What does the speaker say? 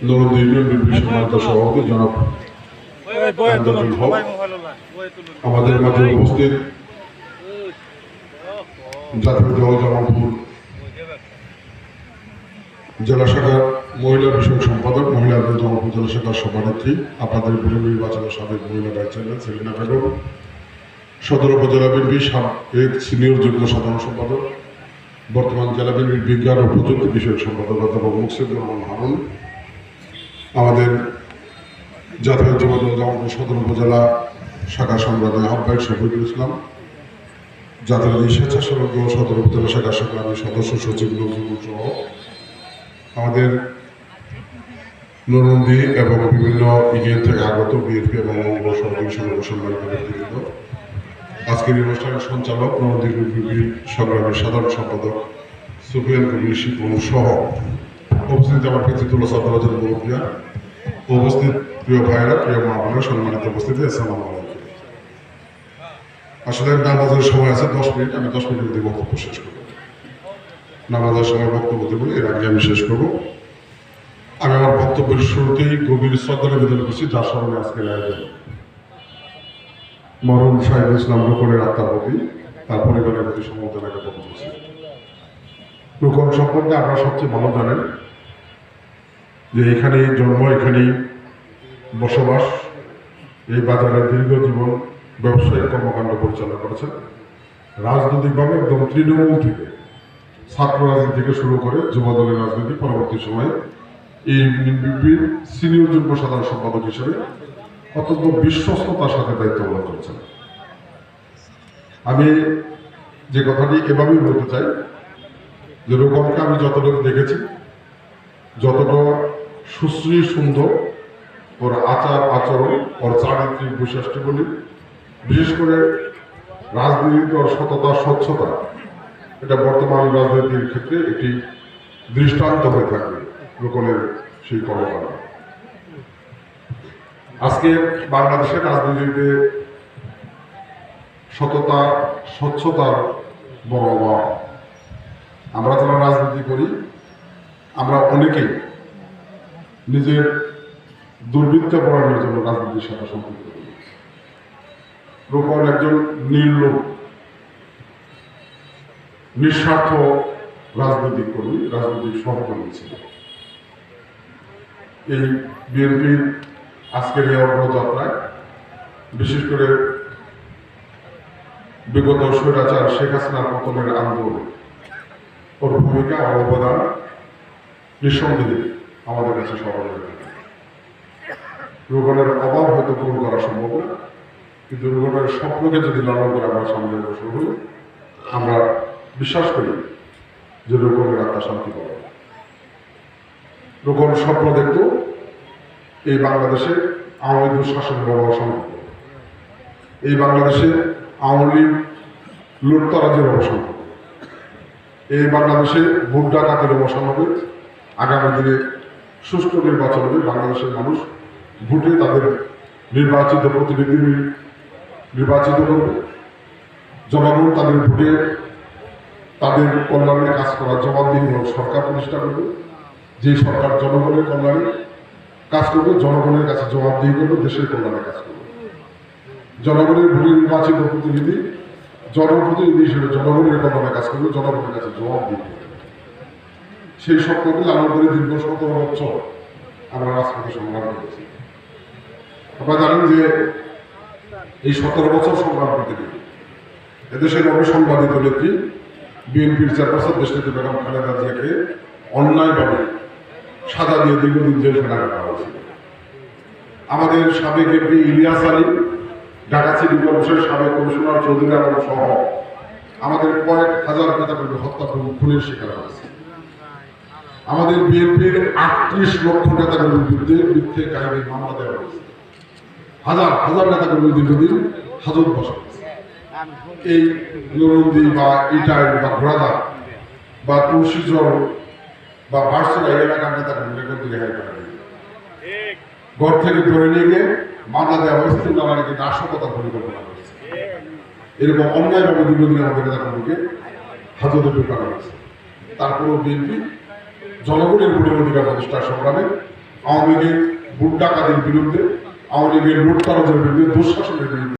নরদ union সম্মানিত সভাপতি জনাব আমাদের মাঝে উপস্থিত জাতীয় দল জামালপুর জেলা শাখার মহিলা বিষয়ক সম্পাদক মহিলাদের জামালপুর জেলা শাখার সভানেত্রী আপনাদের নির্বাচনের সাবেক মহিলা ভাইস চেয়ারম্যান সেলিনা বেগম সদর উপজেলা বিএনপি সাবেক সিনিয়র যুগ্ম সাধারণ সম্পাদক বর্তমান জেলা বিএনপির বিজ্ঞান ও প্রযুক্তি বিষয়ক সম্পাদক অধ্যাপক মুকসিদুর রহমান হারুন আমাদের জাতীয় যুবদল জামালপুর সদর উপজেলা শাখা সংগ্রামী আহ্বায়ক শফিকুল ইসলাম, জাতীয় স্বেচ্ছাসেবক দল সদর উপজেলা শাখা সংগ্রামী সদস্য সচিব নজরুল সহ আমাদের নরন্দি এবং বিভিন্ন ইউনিয়ন থেকে আগত বিএনপি এবং অঙ্গ সহযোগী সম্মানিত ব্যক্তিবৃন্দ। আজকের অনুষ্ঠানের সঞ্চালক নরন্দি সংগ্রামের সাধারণ সম্পাদক সুফিয়ান কবির শিপুর সহ উপস্থিত আমার পিতৃতুল্লাহ সাদাবাজার মুরব্বিয়া উপস্থিত প্রিয় ভাইরা প্রিয় মা বোনেরা, সম্মানিত উপস্থিতি, আসসালামু আলাইকুম। আসলে নামাজের সময় আছে, দশ মিনিট, আমি দশ মিনিটের মধ্যে বক্তব্য শেষ করব। নামাজের সময় বক্তব্য দেবো, এর আগে আমি শেষ করব। আমি আমার বক্তব্যের শুরুতেই গভীর শ্রদ্ধা নিবেদন করছি, যার স্মরণে আজকের আয়োজন মরম সাহেব ইসলাম রোকনের আত্মার প্রতি, তার পরিবারের প্রতি সমবেদনা জ্ঞাপন করছি রোকন সম্পর্কে আপনারা সবচেয়ে ভালো জানেন যে এখানে জন্ম, এখানেই বসবাস, এই বাজারে দীর্ঘ জীবন ব্যবসায়িক কর্মকাণ্ড পরিচালনা করেছেন। রাজনৈতিকভাবে একদম তৃণমূল থেকে, ছাত্র রাজনীতি থেকে শুরু করে যুবদলের রাজনীতি পরবর্তী সময়ে এই সিনিয়র যুগ্ম সাধারণ সম্পাদক হিসেবে অত্যন্ত বিশ্বস্ততার সাথে দায়িত্ব পালন করেছেন। আমি যে কথাটি এভাবেই বলতে চাই যে রোকনকে আমি যতটুকু দেখেছি, যতটা সুশ্রী, সুন্দর ওর আচার, আচরণ, ওর চারিত্রিক বৈশিষ্ট্যগুলি, বিশেষ করে রাজনীতিতে ওর সততা, স্বচ্ছতা, এটা বর্তমান রাজনীতির ক্ষেত্রে একটি দৃষ্টান্ত হয়ে থাকবে লোকনের সেই কর্মকাণ্ড। আজকে বাংলাদেশের রাজনীতিতে সততা, স্বচ্ছতার বড় অভাব। আমরা যারা রাজনীতি করি, আমরা অনেকেই নিজের দুর্বৃত্ত পড়ানোর জন্য রাজনীতির সাথে সম্পৃক্ত করি রূপন একজন নির্লোভ, নিঃস্বার্থ রাজনৈতিক কর্মী রাজনৈতিক সহকর্মী ছিল এই বিএনপির আজকের এই অগ্রযাত্রায়, বিশেষ করে বিগত স্বৈরাচার শেখ হাসিনার পতনের আন্দোলনে ওর ভূমিকা, অবদান নিঃসন্দেহে আমাদের কাছে সবার রোগনের অভাব হয়তো পূরণ করা সম্ভব না, কিন্তু রোগনের স্বপ্নকে যদি লালন করে আমরা সামনে বসে হই আমরা বিশ্বাস করি যে রোগনের আত্মা শান্তি পাবে। রোগন স্বপ্ন দেখত এই বাংলাদেশে আওয়ামী লীগ শাসন বড় অসম্ভব এই বাংলাদেশে আওয়ামী লীগ লুটতরাজের অবসান হবে এই বাংলাদেশে ভোট ডাকাতের অবসান হবে আগামী দিনে সুষ্ঠু নির্বাচন হবে বাংলাদেশের মানুষ ভোটে তাদের নির্বাচিত প্রতিনিধি নির্বাচিত করবে। জনগণ তাদের ভোটে তাদের কল্যাণে কাজ করার জবাবদিহিমূলক সরকার প্রতিষ্ঠা করবে। যে সরকার জনগণের কল্যাণে কাজ করবে, জনগণের কাছে জবাবদিহি করবে, দেশের কল্যাণে কাজ করবে। জনগণের ভোটে নির্বাচিত প্রতিনিধি, জনপ্রতিনিধি হিসেবে জনগণের কল্যাণে কাজ করবে, জনগণের কাছে জবাবদিহি করবে। সেই স্বপ্নকে লালন করে দীর্ঘ সতেরো বছর আমরা রাজপথে সংগ্রাম করেছি। আপনারা জানেন যে এই সতেরো বছর সংগ্রাম করতে গিয়ে এদেশের অবিসংবাদিত নেত্রী, বিএনপির চেয়ারপারসন দেশনেত্রী বেগম খালেদা জিয়াকে অন্যায়ভাবে সাজা দিয়ে দীর্ঘদিন জেল রাখা হয়েছিল। আমাদের সাবেক এমপি ইলিয়াস আলী, ঢাকা সিটি কর্পোরেশনের সাবেক কমিশনার চৌধুরী আলম সহ আমাদের কয়েক হাজার নেতাকর্মী হত্যা খুনের শিকার হয়েছে। আমাদের বিএনপির আটত্রিশ লক্ষ নেতাকর্মীর বিরুদ্ধে মিথ্যে কাহিনী মামলা দেওয়া হয়েছে। হাজার হাজার নেতাকর্মী দীর্ঘদিন হাজত বসা। এই নরন্দি বা ইটাই বা ঘোড়াদা বা তুলসীচর বা এই এলাকার নেতাকর্মীরা কিন্তু রেহাই করা। ঘর থেকে ধরে নিয়ে গিয়ে মামলা দেওয়া হয়েছে কিন্তু আমাদেরকে নাশকতার পরিকল্পনা করেছে। এরকম অন্যায়ভাবে দীর্ঘদিন আমাদের নেতাকর্মীকে হাজতে ঢোকানো হয়েছে। তারপরেও বিএনপি জনগণের ভোটের অধিকার প্রতিষ্ঠার সংগ্রামে আওয়ামী লীগের ভোট ডাকাতির বিরুদ্ধে, আওয়ামী লীগের ভোট লুটতরাজের বিরুদ্ধে, দুঃশাসনের বিরুদ্ধে।